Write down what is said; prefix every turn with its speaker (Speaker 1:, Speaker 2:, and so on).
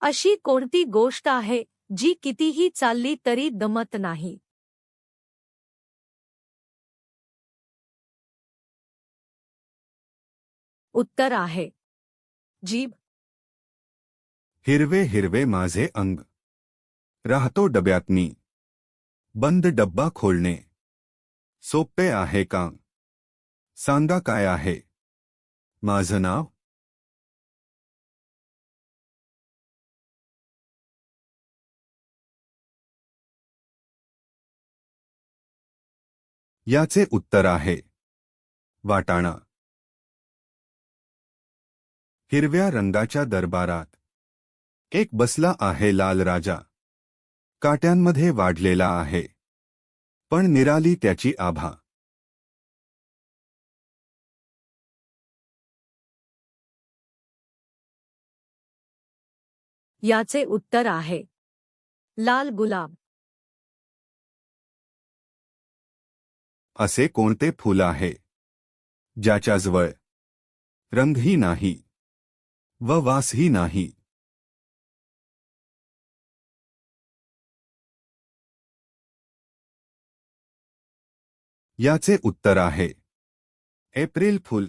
Speaker 1: अशी कोणती गोष्ट आहे जी कितीही चालली तरी दमत नाही? उत्तर आहे. जीभ.
Speaker 2: हिरवे हिरवे माझे अंग. राहतो डब्यात मी. बंद डब्बा खोलणे. सोपे आहे का सांगा काय आहे? माझं नाव? याचे उत्तर आहे. वाटाणा. हिरव्या रंगाच्या दरबारात एक बसला आहे लाल राजा. काट्यांमध्ये वाढलेला आहे. पण निराली त्याची आभा.
Speaker 1: याचे उत्तर आहे. लाल गुलाब.
Speaker 2: असे कोणते फूल आहे? ज्याच्याजवळ रंगही नाही व वासही नाही. याचे उत्तर आहे. April fool